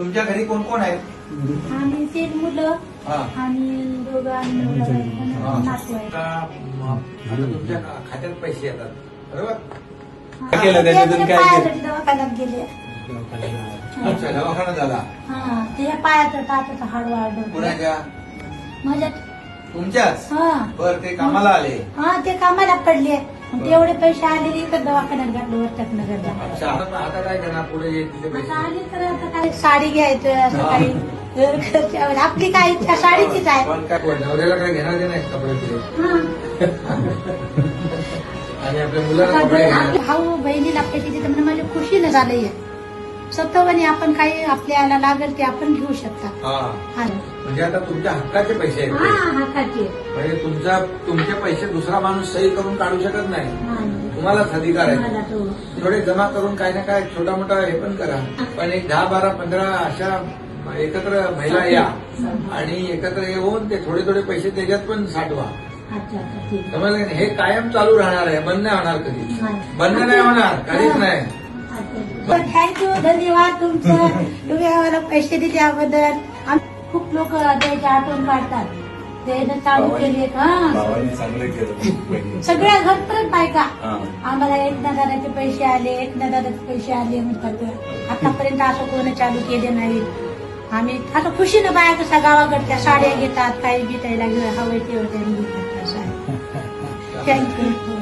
तुमच्या घरी कोण कोण आहे आणि तीन मुलं हा. आणि दोघं आणि मुलं. नातू आहे. आता म- आता तुमच्या खात्यात पैसे येतात. बरोबर. केलं त्याच्यातून ते काय पायासाठी दवाखान्यात गेले. अच्छा दवाखाना झाला. हा ते पायाचं टाचाचं हाड वाढलं कुणाच्या? माझ्या तुमच्याच? हा. बर ते कामाला आले. हा ते कामाला पडले. मग तेवढे पैसे आले इकडे दवाखान्यात घातले वरच्यात नगरला अच्छा आता आता काय करणार? पुढे येईल तिथे पैसे. आता आली तर आता काय? साडी घ्यायचं असं काही आपली काय इच्छा साडीचीच आहे. पण काय पण नवऱ्याला काय घेणार ते नाही कपडे. हा. आणि आपल्या मुलाला कपडे. भाऊ बहिणीला पैसे देते म्हणजे माझ्या खुशीनं झालंय स्वतःवानी आपण काही आपल्याला लागेल ते आपण घेऊ शकता. हा. हा. म्हणजे आता तुमच्या हक्काचे पैसे आहेत ते. हा म्हणजे तुमचा तुमचे पैसे दुसरा माणूस सही करून काढू शकत नाही. तुम्हालाच अधिकार आहे. मला तो. थोडे जमा करून काही ना काय छोटा मोठा हे पण करा. पण एक दहा बारा पंधरा अशा एकत्र महिला या. आणि एकत्र येऊन ते थोडे थोडे पैसे त्याच्यात पण साठवा. अच्छा अच्छा ठीक आहे. समजलं की नाही? हे कायम चालू राहणार आहे. बंद नाही होणार कधी. बंद नाही होणार. कधीच नाही. थँक्यू धन्यवाद तुमचं. तुम्ही आम्हाला पैसे दिल्याबद्दल आम- खूप लोक द्यायचे आठवण काढतात. द्यायला चालू केले हा. भावाने चांगलं केलं. सगळ्या घरपर्यंत बायका हा. आम्हाला एक दादाचे पैसे आले एक दादाचे पैसे आले म्हणतात. आतापर्यंत असं कोणी चालू केले नाही. आम्ही आता खुशीनं बाया कसा गावाकडच्या साड्या घेतात काही बिटायला घेऊन हवं ते घेतात आहे. थँक्यू